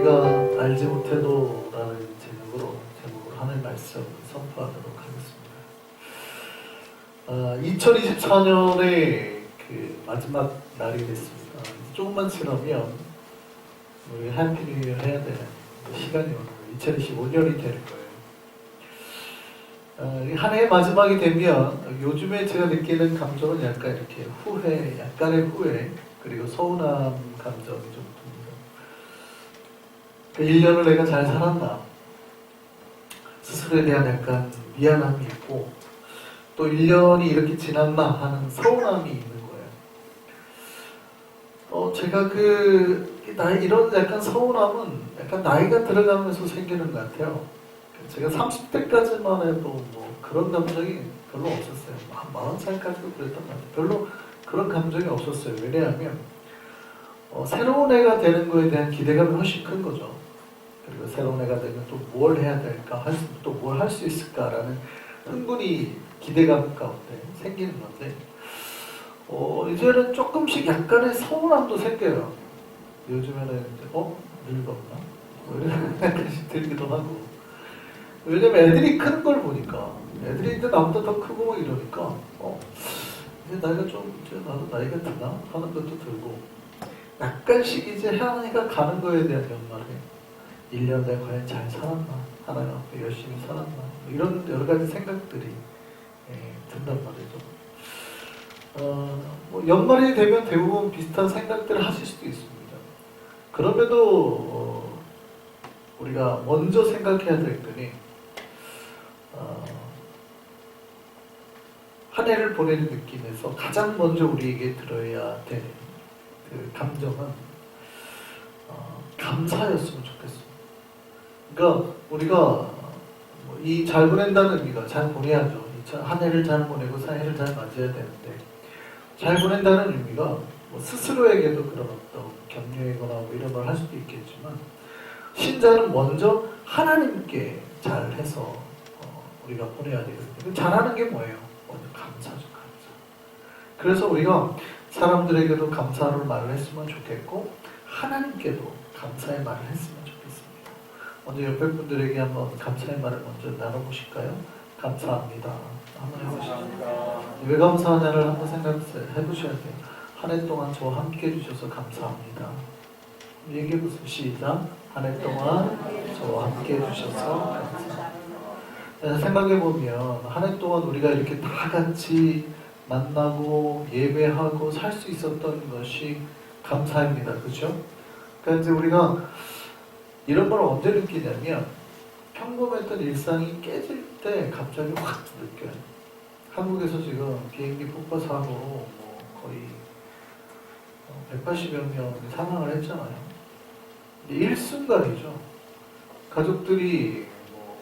우리가 알지 못해도 라는 제목으로 제목으로 하나님 말씀 선포하도록 하겠습니다. 아, 2024년의 그 마지막 날이 됐습니다. 조금만 지나면 우리 해피 뉴 이어 해야 되는 시간이 오는 거예요. 2025년이 되는 거예요. 어, 한 해의 마지막이 되면 요즘에 제가 느끼는 감정은 약간 이렇게 후회, 약간의 후회 그리고 서운함 감정이 좀. 그 1년을 내가 잘 살았나 스스로에 대한 약간 미안함이 있고 또 1년이 이렇게 지났나 하는 서운함이 있는 거예요. 어, 제가 그 나이 이런 약간 서운함은 약간 나이가 들어가면서 생기는 것 같아요. 제가 30대까지만 해도 뭐 그런 감정이 별로 없었어요. 한 40살까지도 그랬던 것 같아요. 별로 그런 감정이 없었어요. 왜냐하면 어, 새로운 애가 되는 거에 대한 기대감이 훨씬 큰 거죠. 그리고 새로운 애가 되면 또 뭘 해야 될까, 또 뭘 할 수 있을까라는 흥분이 기대감 가운데 생기는 건데 어, 이제는 조금씩 약간의 서운함도 생겨요. 요즘에는 이제, 어? 늙었나? 뭐 이런 생각이 들기도 하고 왜냐면 애들이 크는 걸 보니까 애들이 이제 나보다 더 크고 뭐 이러니까 어 이제 나이가 좀 이제 나도 나이가 드나 하는 것도 들고 약간씩 이제 혜안이가 가는 거에 대한 연말에 1년 내가 과연 잘 살았나 하나님 앞에 열심히 살았나 뭐 이런 여러 가지 생각들이 예, 든단 말이죠. 어, 뭐 연말이 되면 대부분 비슷한 생각들을 하실 수도 있습니다. 그럼에도 어, 우리가 먼저 생각해야 될 것이 어, 한 해를 보내는 느낌에서 가장 먼저 우리에게 들어야 되는 그 감정은 어, 감사였으면 좋겠습니다. 그러니까 우리가 뭐이잘 보낸다는 의미가 잘 보내야죠. 이한 해를 잘 보내고 새해를 잘 맞이해야 되는데 잘 보낸다는 의미가 뭐 스스로에게도 그런 어떤 격려이거나 뭐 이런 걸 할 수도 있겠지만 신자는 먼저 하나님께 잘해서 어, 우리가 보내야 되거든요. 잘하는 게 뭐예요? 먼저 감사죠, 감사. 그래서 우리가 사람들에게도 감사를 말을 했으면 좋겠고 하나님께도 감사의 말을 했으면. 먼저 옆에 분들에게 한번 감사의 말을 먼저 나눠보실까요? 감사합니다. 한번 해보시죠. 왜 감사하냐를 한번 생각해 보셔야 돼요. 한 해 동안 저와 함께 해주셔서 감사합니다. 얘기해보세요. 시작. 한 해 동안 저와 함께 해주셔서 감사합니다. 네, 생각해보면 한 해 동안 우리가 이렇게 다 같이 만나고 예배하고 살 수 있었던 것이 감사입니다. 그죠? 그러니까 이제 우리가 이런 걸 언제 느끼냐면 평범했던 일상이 깨질 때 갑자기 확 느껴요. 한국에서 지금 비행기 폭파 사고로 뭐 거의 180여 명이 사망을 했잖아요. 일순간이죠. 가족들이 뭐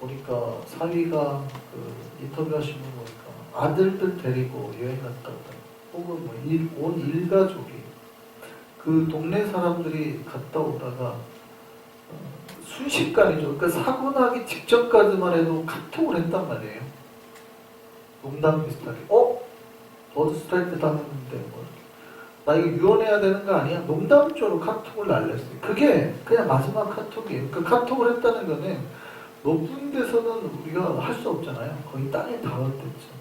보니까 사위가 그 인터뷰하신 분 보니까 아들들 데리고 여행 갔다 오다 혹은 뭐 일, 온 일가족이 그 동네 사람들이 갔다 오다가 어, 순식간이죠. 그러니까 사고 나기 직전까지만 해도 카톡을 했단 말이에요. 농담 비슷하게. 어? 어디 스트라이크 당했는데 뭐. 나 이거 유언해야 되는 거 아니야? 농담조로 카톡을 날렸어요. 그게 그냥 마지막 카톡이에요. 그 카톡을 했다는 거는 높은 데서는 우리가 할 수 없잖아요. 거의 땅에 닿았댔죠.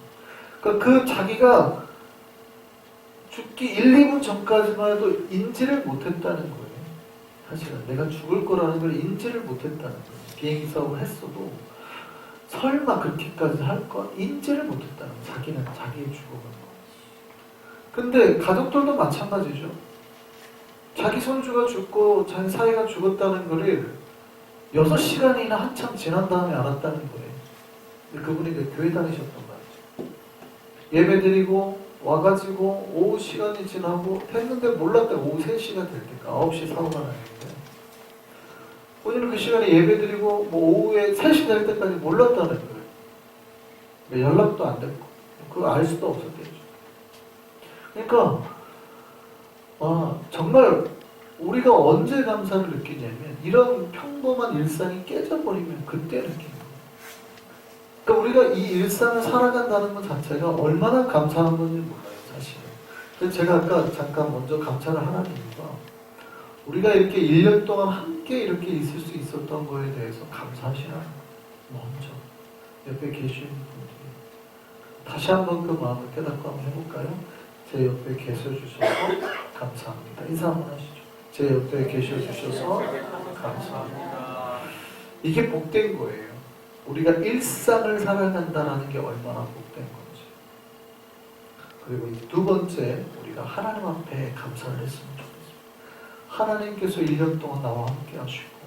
그러니까 그 자기가 죽기 1, 2분 전까지만 해도 인지를 못했다는 거예요. 사실은 내가 죽을 거라는 걸 인지를 못했다는 거예요. 비행기 사고를 했어도 설마 그렇게까지 할 거 인지를 못했다는 거예요. 자기는 자기의 죽음을. 근데 가족들도 마찬가지죠. 자기 손주가 죽고 자기 사이가 죽었다는 거를 6시간이나 한참 지난 다음에 알았다는 거예요. 그분이 그 교회 다니셨던 말이죠. 예배 드리고 와가지고 오후 시간이 지나고 했는데 몰랐다 오후 3시가 될 때까 9시 사고가 나는데 본인은 그 시간에 예배 드리고 뭐 오후에 3시 될 때까지 몰랐다는 거예요. 연락도 안 됐고 그거 알 수도 없었겠죠. 그러니까 아, 정말 우리가 언제 감사를 느끼냐면 이런 평범한 일상이 깨져버리면 그때 느끼는 거예요. 그러니까 우리가 이 일상을 살아간다는 것 자체가 얼마나 감사한 건지 몰라요, 사실은. 제가 아까 잠깐 먼저 감사를 하라는 이유가 우리가 이렇게 1년 동안 함께 이렇게 있을 수 있었던 거에 대해서 감사하시라는 거예요. 먼저 옆에 계신 분들이 다시 한번 그 마음을 깨닫고 한번 해볼까요? 제 옆에 계셔 주셔서 감사합니다. 인사 한번 하시죠. 제 옆에 계셔 주셔서 감사합니다. 이게 복된 거예요. 우리가 일상을 살아간다는 게 얼마나 복된 건지. 그리고 이두 번째, 우리가 하나님 앞에 감사를 했으면 좋겠습니다. 하나님께서 1년 동안 나와 함께 하시고,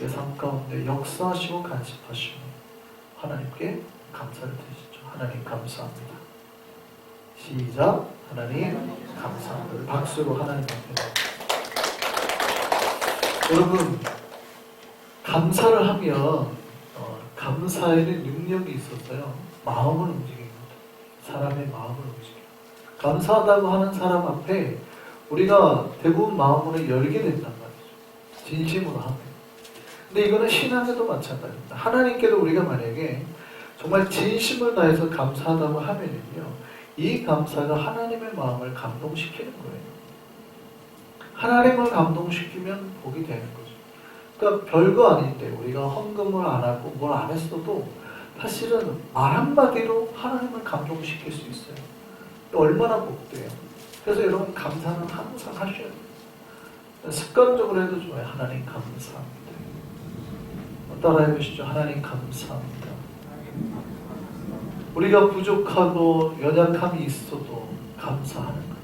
내 삶 가운데 역사하시고 간섭하시고, 하나님께 감사를 드리시죠. 하나님 감사합니다. 시작. 하나님 감사합니다. 박수로 하나님 앞에. 여러분, 감사를 하면, 어, 감사에는 능력이 있었어요. 마음을 움직입니다. 사람의 마음을 움직여요. 감사하다고 하는 사람 앞에 우리가 대부분 마음을 열게 된단 말이죠. 진심으로 하면. 근데 이거는 신앙에도 마찬가지입니다. 하나님께도 우리가 만약에 정말 진심을 다해서 감사하다고 하면은요, 이 감사가 하나님의 마음을 감동시키는 거예요. 하나님을 감동시키면 복이 되는 거죠. 그러니까 별거 아닌데 우리가 헌금을 안 하고 뭘 안 했어도 사실은 말 한마디로 하나님을 감동시킬 수 있어요. 얼마나 복돼요. 그래서 여러분 감사는 항상 하셔야 돼요. 습관적으로 해도 좋아요. 하나님 감사합니다. 따라해 보시죠. 하나님 감사합니다. 우리가 부족하고 연약함이 있어도 감사하는 것.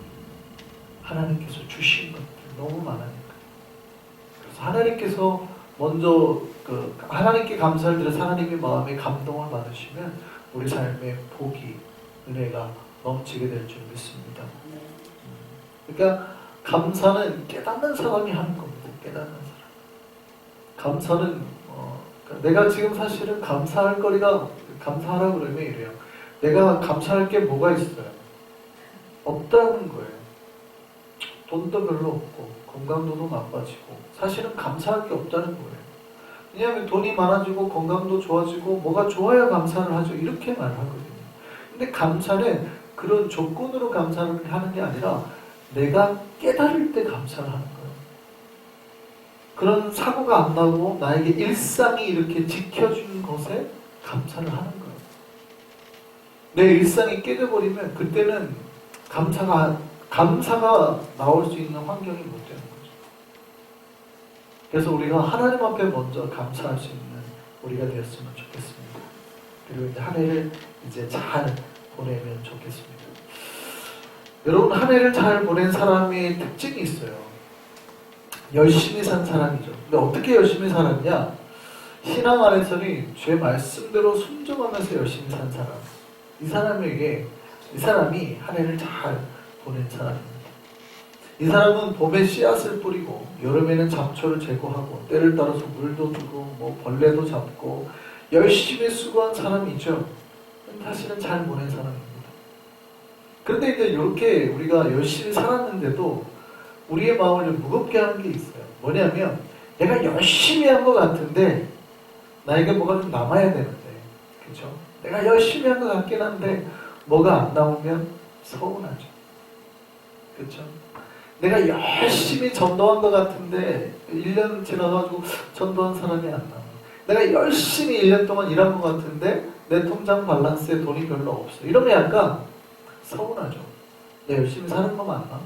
하나님께서 주신 것들 너무 많으니까. 그래서 하나님께서 먼저 그 하나님께 감사를 드려서 하나님의 마음에 감동을 받으시면 우리 삶에 복이 은혜가 넘치게 될 줄 믿습니다. 그러니까 감사는 깨닫는 사람이 하는 겁니다. 깨닫는 사람. 감사는 어, 그러니까 내가 지금 사실은 감사할 거리가 감사하라 그러면 이래요. 내가 감사할 게 뭐가 있어요? 없다는 거예요. 돈도 별로 없고 건강도도 나빠지고 사실은 감사할 게 없다는 거예요. 왜냐하면 돈이 많아지고 건강도 좋아지고 뭐가 좋아야 감사를 하죠. 이렇게 말하거든요. 근데 감사는 그런 조건으로 감사를 하는 게 아니라 내가 깨달을 때 감사를 하는 거예요. 그런 사고가 안 나고 나에게 일상이 이렇게 지켜준 것에 감사를 하는 거예요. 내 일상이 깨져버리면 그때는 감사가 감사가 나올 수 있는 환경이 못 되는 거죠. 그래서 우리가 하나님 앞에 먼저 감사할 수 있는 우리가 되었으면 좋겠습니다. 그리고 이제 한 해를 이제 잘 보내면 좋겠습니다. 여러분 한 해를 잘 보낸 사람의 특징이 있어요. 열심히 산 사람이죠. 근데 어떻게 열심히 살았냐? 신앙 안에서는 제 말씀대로 순종하면서 열심히 산 사람. 이 사람에게 이 사람이 한 해를 잘 보낸 사람입니다. 이 사람은 봄에 씨앗을 뿌리고 여름에는 잡초를 제거하고 때를 따라서 물도 주고 뭐 벌레도 잡고 열심히 수고한 사람이죠. 사실은 잘 보낸 사람입니다. 그런데 이제 이렇게 우리가 열심히 살았는데도 우리의 마음을 좀 무겁게 하는 게 있어요. 뭐냐면 내가 열심히 한 것 같은데 나에게 뭐가 좀 남아야 되는데 그죠? 내가 열심히 한 것 같긴 한데 뭐가 안 나오면 서운하죠. 그렇죠? 내가 열심히 전도한 것 같은데 1년 지나가지고 전도한 사람이 안 나와. 내가 열심히 1년 동안 일한 것 같은데 내 통장 밸런스에 돈이 별로 없어. 이러면 약간 서운하죠. 내가 열심히 사는 거 맞나?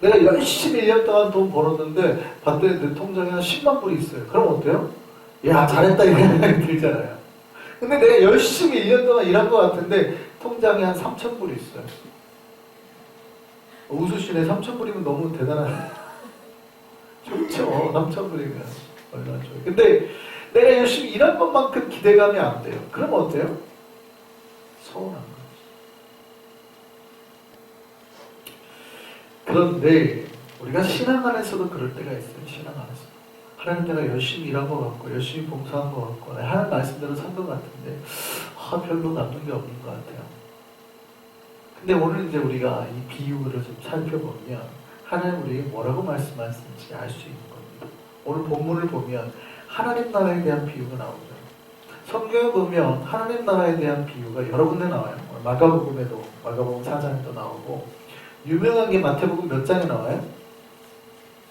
내가 열심히 1년 동안 돈 벌었는데 봤더니 내 통장에 한 10만 불이 있어요. 그럼 어때요? 야 잘했다 이런 생각이 들잖아요. 근데 내가 열심히 1년 동안 일한 것 같은데 통장에 한 3천 불이 있어요. 우수 씨네 3천 불이면 너무 대단하네. 좋죠. 3천 불이면 좋아요. 근데 내가 열심히 일한 것만큼 기대감이 안 돼요. 그럼 어때요? 서운한 거죠. 그런데 우리가 신앙 안에서도 그럴 때가 있어요. 신앙 안에서. 하나님 내가 열심히 일한 것 같고 열심히 봉사한 것 같고 하나님 말씀대로 산 것 같은데 아, 별로 남는 게 없는 것 같아요. 근데 오늘 이제 우리가 이 비유를 좀 살펴보면 하나님 우리에게 뭐라고 말씀하시는지 알 수 있는 겁니다. 오늘 본문을 보면 하나님 나라에 대한 비유가 나오죠. 성경에 보면 하나님 나라에 대한 비유가 여러 군데 나와요. 마가복음에도 마가복음 4장에도 나오고 유명하게 마태복음 몇 장에 나와요?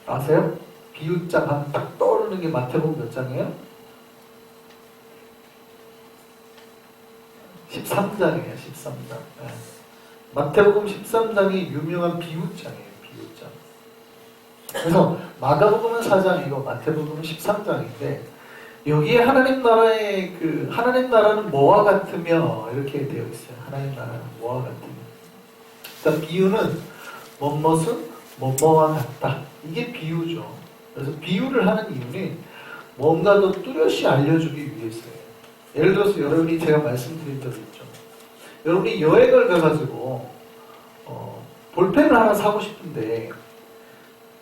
아세요? 비유장 하면 딱 떠오르는 게 마태복음 몇 장이에요? 13장이에요, 13장. 네. 마태복음 13장이 유명한 비유장이에요, 비유장. 그래서 마가복음은 4장이고 마태복음은 13장인데 여기에 하나님 나라의 그 하나님 나라는 뭐와 같으며 이렇게 되어 있어요. 하나님 나라는 뭐와 같으며. 그러니까 비유는 뭐뭇은 뭐뭐와 같다. 이게 비유죠. 그래서 비유를 하는 이유는 뭔가 더 뚜렷이 알려주기 위해서예요. 예를 들어서 여러분이 제가 말씀드린 적이 있죠. 여러분이 여행을 가가지고 어, 볼펜을 하나 사고 싶은데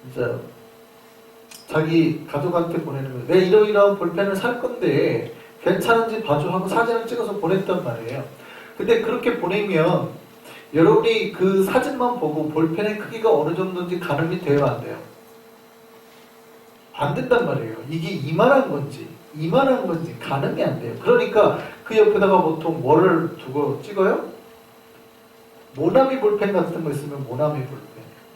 이제 자기 가족한테 보내는 거예요. 내 이러이러한 볼펜을 살 건데 괜찮은지 봐줘 하고 사진을 찍어서 보냈단 말이에요. 근데 그렇게 보내면 여러분이 그 사진만 보고 볼펜의 크기가 어느 정도인지 가늠이 돼요, 안 돼요? 안 된단 말이에요. 이게 이만한 건지, 이만한 건지 가늠이 안 돼요. 그러니까 그 옆에다가 보통 뭐를 두고 찍어요? 모나미 볼펜 같은 거 있으면 모나미 볼펜.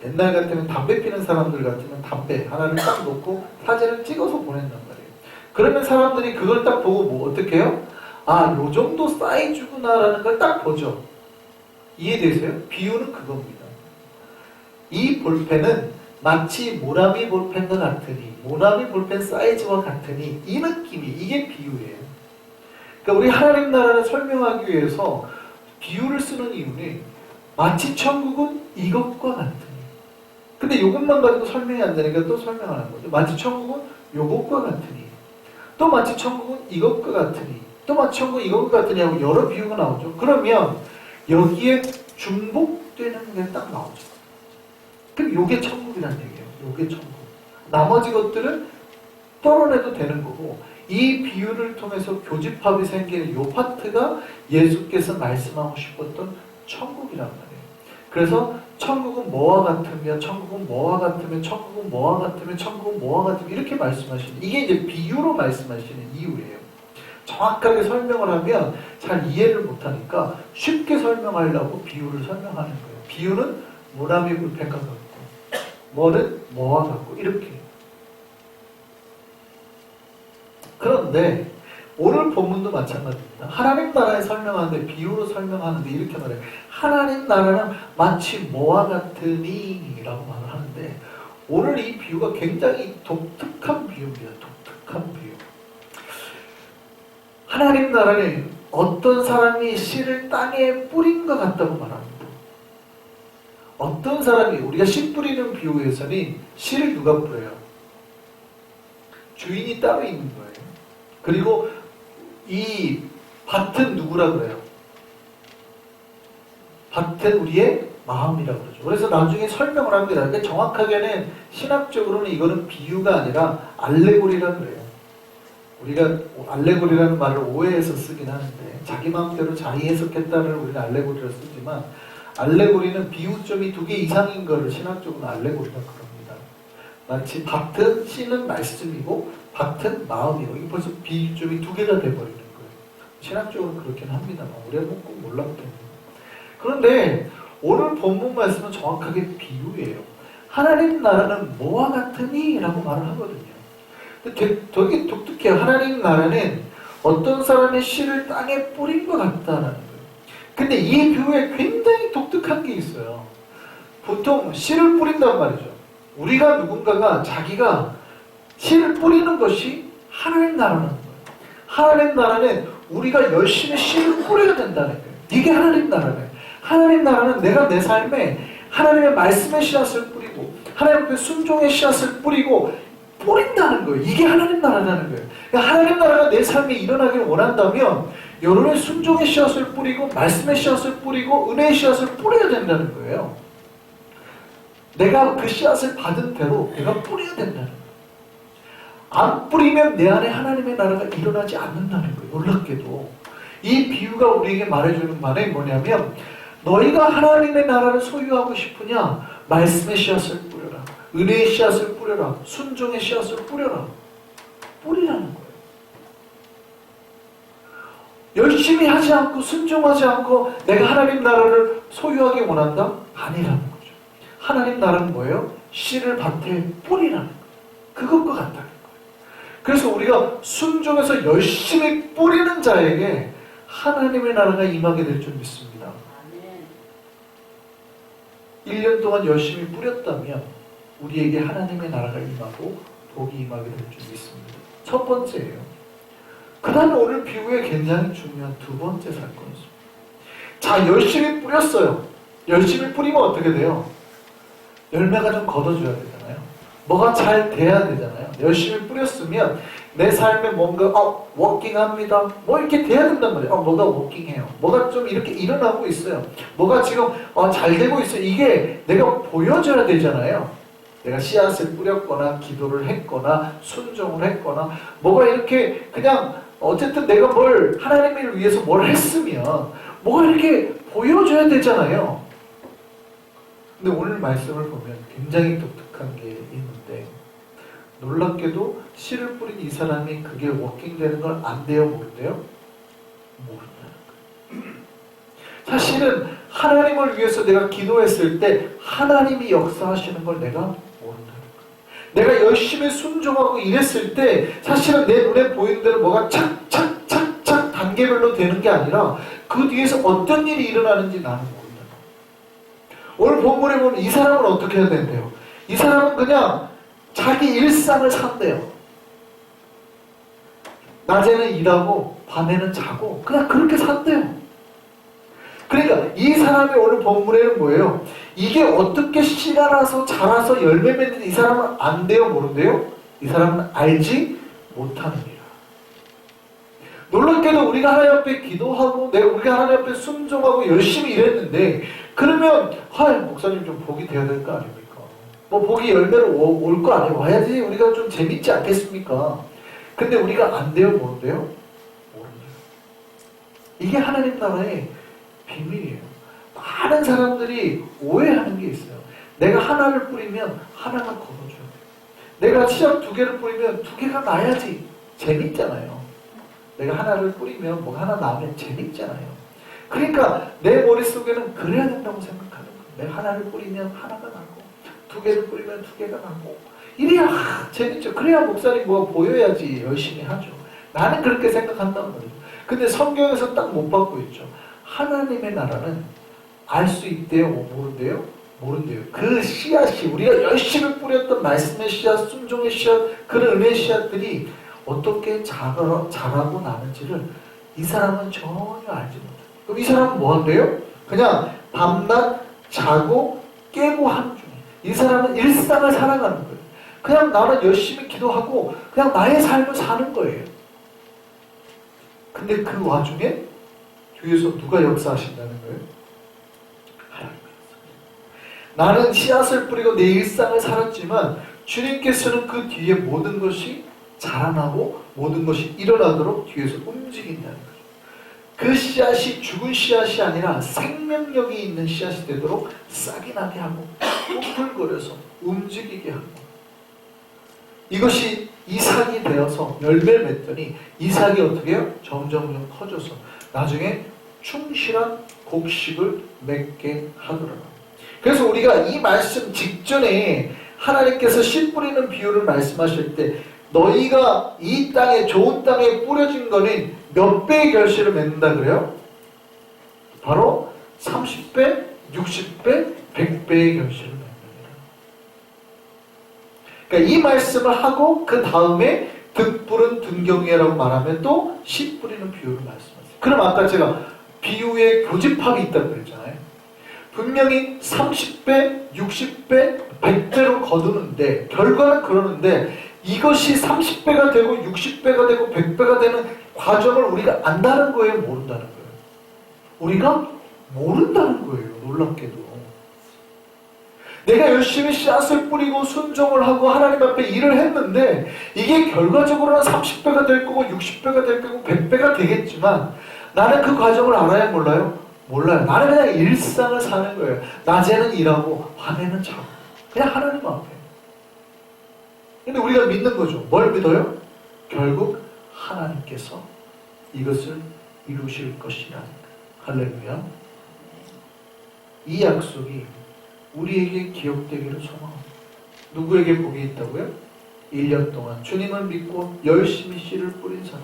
옛날 같으면 담배 피는 사람들 같으면 담배 하나를 딱 놓고 사진을 찍어서 보낸단 말이에요. 그러면 사람들이 그걸 딱 보고 뭐 어떻게 해요? 아, 요 정도 사이즈구나라는 걸 딱 보죠. 이해되세요? 비유는 그겁니다. 이 볼펜은 마치 모나미 볼펜과 같으니, 모나미 볼펜 사이즈와 같으니, 이 느낌이, 이게 비유예요. 그러니까 우리 하나님 나라를 설명하기 위해서 비유를 쓰는 이유는 마치 천국은 이것과 같으니. 근데 이것만 가지고 설명이 안 되니까 또 설명하는 거죠. 마치 천국은 이것과 같으니. 또 마치 천국은 이것과 같으니. 또 마치 천국은 이것과 같으니 하고 여러 비유가 나오죠. 그러면 여기에 중복되는 게 딱 나오죠. 그럼 요게 천국이라는 얘기예요. 요게 천국. 나머지 것들은 떨어내도 되는 거고 이 비유를 통해서 교집합이 생기는 요 파트가 예수께서 말씀하고 싶었던 천국이란 말이에요. 그래서 천국은 뭐와 같으며 천국은 뭐와 같으며 천국은 뭐와 같으며 천국은 뭐와 같으며 이렇게 말씀하시는 이게 이제 비유로 말씀하시는 이유예요. 정확하게 설명을 하면 잘 이해를 못하니까 쉽게 설명하려고 비유를 설명하는 거예요. 비유는 모나미 불펜과 같고 뭐는 뭐와 같고 이렇게 그런데 오늘 본문도 마찬가지입니다. 하나님 나라에 설명하는데 비유로 설명하는데 이렇게 말해요. 하나님 나라는 마치 뭐와 같으니 라고 말을 하는데 오늘 이 비유가 굉장히 독특한 비유입니다. 독특한 비유. 하나님 나라는 어떤 사람이 씨를 땅에 뿌린 것 같다고 말합니다. 어떤 사람이 우리가 씨 뿌리는 비유에서는 씨를 누가 뿌려요? 주인이 따로 있는 거예요. 그리고 이 밭은 누구라 그래요? 밭은 우리의 마음이라고 그러죠. 그래서 나중에 설명을 합니다. 근데 정확하게는 신학적으로는 이거는 비유가 아니라 알레고리라 그래요. 우리가 알레고리라는 말을 오해해서 쓰긴 하는데 자기 마음대로 자기 해석했다를 우리는 알레고리라 쓰지만 알레고리는 비유점이 두 개 이상인 거를 신학적으로는 알레고리라 그럽니다. 마치 밭은 씨는 말씀이고 밭은 마음이고 이게 벌써 비유점이 두 개가 돼버리는 거예요. 신학적으로 그렇게는 합니다만 우리가 꼭 몰랐기 때문에. 그런데 오늘 본문 말씀은 정확하게 비유예요. 하나님 나라는 뭐와 같으니? 라고 말을 하거든요. 되게 독특해요. 하나님 나라는 어떤 사람의 씨를 땅에 뿌린 것 같다는 거예요. 근데 이 비유에 굉장히 독특한 게 있어요. 보통 씨를 뿌린단 말이죠. 우리가 누군가가 자기가 씨를 뿌리는 것이 하나님 나라는 거예요. 하나님 나라는 우리가 열심히 씨를 뿌려야 된다는 거예요. 이게 하나님 나라예요. 하나님 나라는 내가 내 삶에 하나님의 말씀의 씨앗을 뿌리고 하나님의 순종의 씨앗을 뿌리고 뿌린다는 거예요. 이게 하나님 나라라는 거예요. 그러니까 하나님 나라가 내 삶에 일어나기를 원한다면 여러분의 순종의 씨앗을 뿌리고 말씀의 씨앗을 뿌리고 은혜의 씨앗을 뿌려야 된다는 거예요. 내가 그 씨앗을 받은 대로 내가 뿌려야 된다는 거예요. 안 뿌리면 내 안에 하나님의 나라가 일어나지 않는다는 거예요. 놀랍게도. 이 비유가 우리에게 말해주는 말이 뭐냐면 너희가 하나님의 나라를 소유하고 싶으냐? 말씀의 씨앗을 뿌려라. 은혜의 씨앗을 뿌려라. 순종의 씨앗을 뿌려라. 뿌리라는 거예요. 열심히 하지 않고 순종하지 않고 내가 하나님 나라를 소유하기 원한다? 아니라는 거죠. 하나님 나라는 뭐예요? 씨를 밭에 뿌리라는 거예요. 그것과 같다는 거예요. 그래서 우리가 순종해서 열심히 뿌리는 자에게 하나님의 나라가 임하게 될 줄 믿습니다. 아멘. 1년 동안 열심히 뿌렸다면 우리에게 하나님의 나라가 임하고 복이 임하게 될 줄 믿습니다. 첫 번째예요. 그 다음에 오늘 비유에 굉장히 중요한 두 번째 사건이 있습니다. 자, 열심히 뿌렸어요. 열심히 뿌리면 어떻게 돼요? 열매가 좀 걷어줘야 되잖아요. 뭐가 잘 돼야 되잖아요. 열심히 뿌렸으면 내 삶에 뭔가 어, 워킹합니다. 뭐 이렇게 돼야 된단 말이에요. 어, 뭐가 워킹해요. 뭐가 좀 이렇게 일어나고 있어요. 뭐가 지금 어, 잘 되고 있어요. 이게 내가 보여줘야 되잖아요. 내가 씨앗을 뿌렸거나 기도를 했거나 순종을 했거나 뭐가 이렇게 그냥 어쨌든 내가 뭘 하나님을 위해서 뭘 했으면 뭐가 이렇게 보여줘야 되잖아요. 근데 오늘 말씀을 보면 굉장히 독특한 게 있는데 놀랍게도 씨를 뿌린 이 사람이 그게 워킹되는 걸 안 돼요 모른대요? 모른다는 거예요. 사실은 하나님을 위해서 내가 기도했을 때 하나님이 역사하시는 걸 내가. 내가 열심히 순종하고 일했을 때 사실은 내 눈에 보이는 대로 뭐가 착착착착 단계별로 되는 게 아니라 그 뒤에서 어떤 일이 일어나는지 나는 모른다. 오늘 본문에 보면 이 사람은 어떻게 해야 된대요? 이 사람은 그냥 자기 일상을 산대요. 낮에는 일하고 밤에는 자고 그냥 그렇게 산대요. 그러니까 이 사람이 오늘 본문에는 뭐예요? 이게 어떻게 씨가 나서 자라서 열매 맺는 이 사람은 안 돼요, 모른대요? 이 사람은 알지 못하느니라. 놀랍게도 우리가 하나님 앞에 기도하고 내가 우리가 하나님 앞에 순종하고 열심히 일했는데 그러면 하 목사님 좀 복이 돼야 될 거 아닙니까? 뭐 복이 열매로 올 거 아니에요? 와야지 우리가 좀 재밌지 않겠습니까? 근데 우리가 안 돼요, 모른대요? 모른대요. 이게 하나님 나라의 비밀이에요. 많은 사람들이 오해하는 게 있어요. 내가 하나를 뿌리면 하나가 걷어줘야 돼요. 내가 시작 두 개를 뿌리면 두 개가 나야지 재밌잖아요. 내가 하나를 뿌리면 뭐가 하나 나면 재밌잖아요. 그러니까 내 머릿속에는 그래야 된다고 생각하는 거예요. 내가 하나를 뿌리면 하나가 나고 두 개를 뿌리면 두 개가 나고 이래야 하, 재밌죠. 그래야 목사님 뭐가 보여야지 열심히 하죠. 나는 그렇게 생각한단 말이에요. 근데 성경에서 딱 못 받고 있죠. 하나님의 나라는 알 수 있대요, 모른대요? 모른대요. 그 씨앗이 우리가 열심히 뿌렸던 말씀의 씨앗, 순종의 씨앗, 그런 은혜의 씨앗들이 어떻게 자라, 자라고 나는지를 이 사람은 전혀 알지 못해요. 그럼 이 사람은 뭐 한대요? 그냥 밤낮 자고 깨고 하는 중이에요. 이 사람은 일상을 살아가는 거예요. 그냥 나는 열심히 기도하고 그냥 나의 삶을 사는 거예요. 근데 그 와중에 뒤에서 누가 역사하신다는 거예요? 나는 씨앗을 뿌리고 내 일상을 살았지만 주님께서는 그 뒤에 모든 것이 자라나고 모든 것이 일어나도록 뒤에서 움직인다는 거죠. 그 씨앗이 죽은 씨앗이 아니라 생명력이 있는 씨앗이 되도록 싹이 나게 하고 뿔뿔거려서 움직이게 하고 이것이 이삭이 되어서 열매를 맺더니 이삭이 어떻게 해요? 점점점 커져서 나중에 충실한 곡식을 맺게 하더라. 그래서 우리가 이 말씀 직전에 하나님께서 씨 뿌리는 비유를 말씀하실 때 너희가 이 땅에 좋은 땅에 뿌려진 거는 몇 배의 결실을 맺는다 그래요? 바로 30배, 60배, 100배의 결실을 맺는다. 그러니까 이 말씀을 하고 그 다음에 득불은 등경이라고 말하면 또 씨 뿌리는 비유를 말씀하세요. 그럼 아까 제가 비유의 교집합이 있다고 그랬잖아요. 분명히 30배, 60배, 100배로 거두는데 결과는 그러는데 이것이 30배가 되고 60배가 되고 100배가 되는 과정을 우리가 안다는 거예요, 모른다는 거예요. 우리가 모른다는 거예요, 놀랍게도. 내가 열심히 씨앗을 뿌리고 순종을 하고 하나님 앞에 일을 했는데 이게 결과적으로는 30배가 될 거고 60배가 될 거고 100배가 되겠지만 나는 그 과정을 알아야 몰라요? 몰라요. 나는 그냥 일상을 사는 거예요. 낮에는 일하고 밤에는 자고 그냥 하나님 앞에. 근데 우리가 믿는 거죠. 뭘 믿어요? 결국 하나님께서 이것을 이루실 거예요. 할렐루야. 이 약속이 우리에게 기억되기를 소망합니다. 누구에게 복이 있다고요? 1년 동안 주님을 믿고 열심히 씨를 뿌린 사람.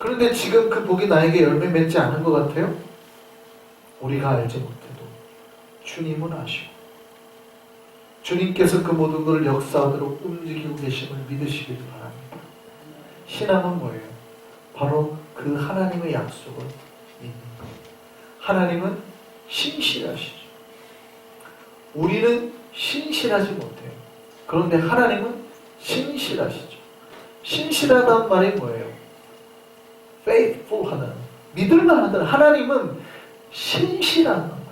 그런데 지금 그 복이 나에게 열매 맺지 않은 것 같아요? 우리가 알지 못해도 주님은 아시고 주님께서 그 모든 것을 역사하도록 움직이고 계심을 믿으시길 바랍니다. 신앙은 뭐예요? 바로 그 하나님의 약속을 믿는 것. 하나님은 신실하시죠. 우리는 신실하지 못해요. 그런데 하나님은 신실하시죠. 신실하다는 말이 뭐예요? Faithful 하다. 믿을만하다. 하나님은 신실하단 말이에요.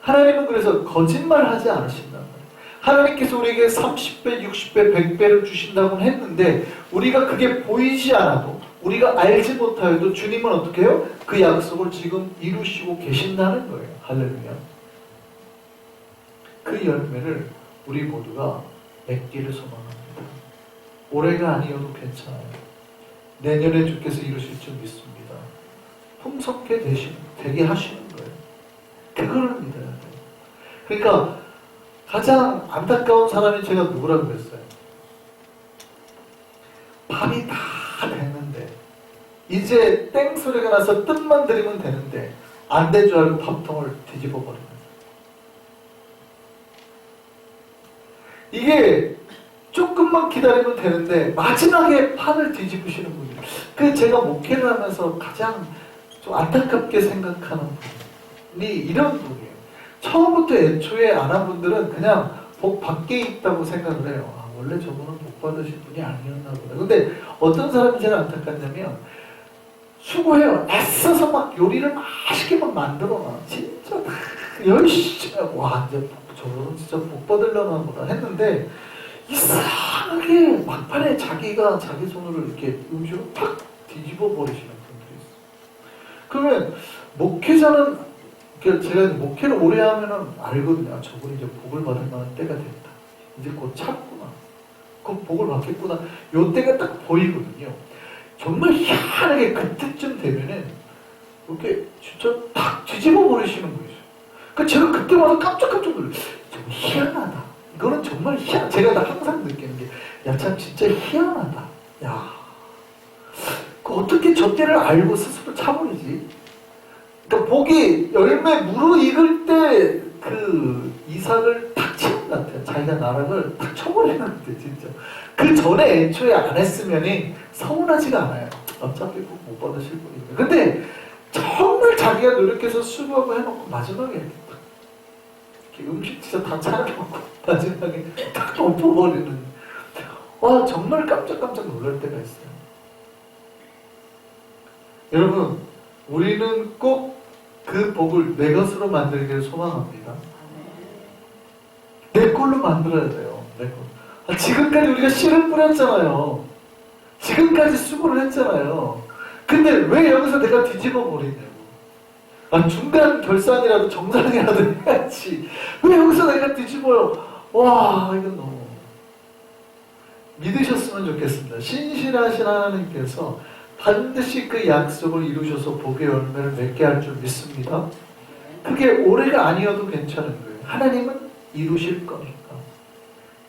하나님은 그래서 거짓말 하지 않으신단 말이에요. 하나님께서 우리에게 30배, 60배, 100배를 주신다고 했는데 우리가 그게 보이지 않아도 우리가 알지 못하여도 주님은 어떻게 해요? 그 약속을 지금 이루시고 계신다는 거예요. 할렐루야. 그 열매를 우리 모두가 맺기를 소망합니다. 올해가 아니어도 괜찮아요. 내년에 주께서 이루실 줄 믿습니다. 풍성케 되시, 되게 하시는 거예요. 그걸 믿어야 돼요. 그러니까 가장 안타까운 사람이 제가 누구라고 그랬어요? 밥이 다 됐는데 이제 땡 소리가 나서 뜻만 들이면 되는데 안 된 줄 알고 밥통을 뒤집어 버리는. 이게 조금만 기다리면 되는데 마지막에 판을 뒤집으시는 분이 그 제가 목회를 하면서 가장 좀 안타깝게 생각하는 분이 이런 분이에요. 처음부터 애초에 안한 분들은 그냥 복 밖에 있다고 생각을 해요. 아, 원래 저분은 복 받으신 분이 아니었나 보다. 근데 어떤 사람이 제일 안타깝냐면 수고해요. 애써서 막 요리를 맛있게 막 만들어 놔. 진짜 막 열심히 와 이제 복- 저분은 진짜 복 받으려나 보다 했는데 이상하게 막판에 자기가 자기 손으로 이렇게 음식을 팍 뒤집어 버리시는 분들이 있어요. 그러면 목회자는 그 제가 목회를 오래 하면은 알거든요. 아, 저분이 이제 복을 받을 만한 때가 됐다. 이제 곧 찾구나. 그 복을 받겠구나. 요 때가 딱 보이거든요. 정말 희한하게 그때쯤 되면은 이렇게 진짜 탁 뒤집어 버리시는 거예요. 그 제가 그때마다 깜짝깜짝 놀라요. 정말 희한하다. 이거는 정말 희한. 제가 다 항상 느끼는 게, 야, 참 진짜 희한하다. 야, 그 어떻게 저 때를 알고 스스로 참으리지? 그러니까 복이 열매 무르익을 때 그 이삭을 탁 치는 것 같아요. 자기가 나락을 탁 쳐버리는 것 같아요, 진짜. 그 전에 애초에 안 했으면이 서운하지가 않아요. 어차피 복못 받으실 분인데. 근데 정말 자기가 노력해서 수고하고 해놓고 마지막에 진짜 다 차려놓고 마지막에 딱 엎어버리는. 와, 정말 깜짝깜짝 놀랄 때가 있어요. 여러분, 우리는 꼭 그 복을 내 것으로 만들기를 소망합니다. 내 걸로 만들어야 돼요. 내 걸. 아, 지금까지 우리가 씨를 뿌렸잖아요. 지금까지 수고를 했잖아요. 근데 왜 여기서 내가 뒤집어 버리냐고. 아, 중간 결산이라도 정산이라도 해야지. 왜 여기서 내가 뒤집어요? 와, 이건 너무. 믿으셨으면 좋겠습니다. 신실하신 하나님께서 반드시 그 약속을 이루셔서 복의 열매를 맺게 할 줄 믿습니다. 그게 올해가 아니어도 괜찮은 거예요. 하나님은 이루실 거니까.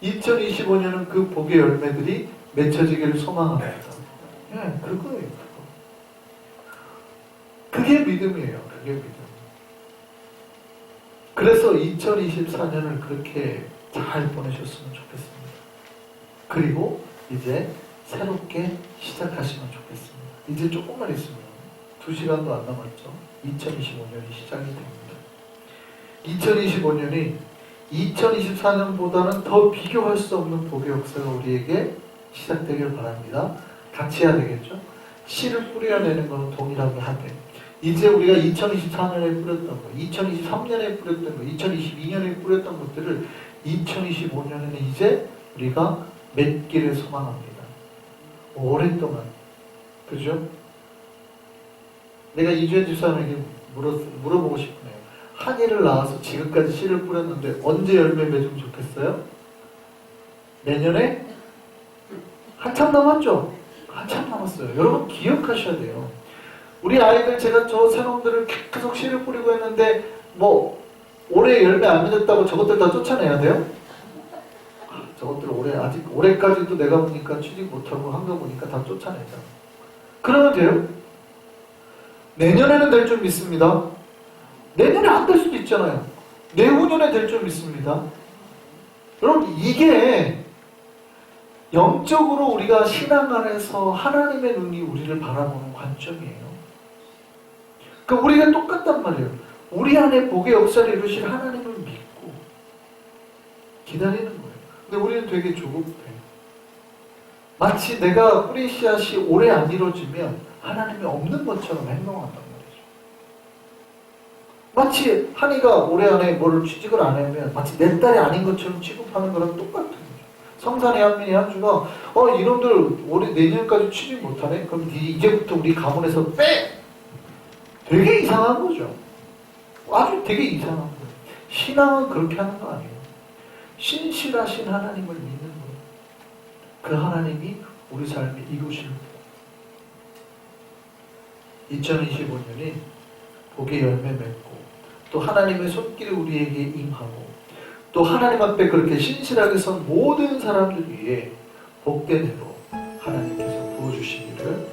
2025년은 그 복의 열매들이 맺혀지기를 소망합니다. 예, 그거예요. 그거. 그게 믿음이에요. 믿음. 그래서 2024년을 그렇게 잘 보내셨으면 좋겠습니다. 그리고 이제 새롭게 시작하시면 좋겠습니다. 이제 조금만 있으면 두 시간도 안 남았죠. 2025년이 시작이 됩니다. 2025년이 2024년보다는 더 비교할 수 없는 복의 역사가 우리에게 시작되길 바랍니다. 같이 해야 되겠죠? 씨를 뿌려내는 것은 동일하게 하되 이제 우리가 2024년에 뿌렸던 거, 2023년에 뿌렸던 거, 2022년에 뿌렸던 것들을 2025년에는 이제 우리가 맺기를 소망합니다. 오랫동안 그죠? 내가 이주연 집사람에게 물어, 물어보고 싶네요. 한 일을 나와서 지금까지 씨를 뿌렸는데 언제 열매 맺으면 좋겠어요? 내년에? 한참 남았죠? 한참 남았어요. 여러분 기억하셔야 돼요. 우리 아이들 제가 저 새놈들을 계속 씨를 뿌리고 했는데 뭐 올해 열매 안 맺었다고 저것들 다 쫓아내야 돼요? 저것들 올해 아직 올해까지도 내가 보니까 취직 못하고 한 거 보니까 다 쫓아내자. 그러면 돼요? 내년에는 될 줄 믿습니다. 내년에 안 될 수도 있잖아요. 내후년에 될 줄 믿습니다. 여러분 이게 영적으로 우리가 신앙 안에서 하나님의 눈이 우리를 바라보는 관점이에요. 그 우리가 똑같단 말이에요. 우리 안에 복의 역사를 이루실 하나님을 믿고 기다리는 거예요. 근데 우리는 되게 조급해. 마치 내가 뿌린 씨앗이 오래 안 이루어지면 하나님이 없는 것처럼 행동한단 말이죠. 마치 한이가 올해 안에 뭐를 취직을 안 하면 마치 내 딸이 아닌 것처럼 취급하는 거랑 똑같은 거죠. 성산의 한민이 한 주가 어 이놈들 올해 내년까지 취직 못하네? 그럼 이- 이제부터 우리 가문에서 빼! 되게 이상한 거죠. 아주 되게 이상한 거예요. 신앙은 그렇게 하는 거 아니에요. 신실하신 하나님을 믿는 거예요. 그 하나님이 우리 삶에 이루시는 거예요. 2025년이 복의 열매 맺고 또 하나님의 손길이 우리에게 임하고 또 하나님 앞에 그렇게 신실하게 선 모든 사람들 위해 복된 해로 하나님께서 부어주시기를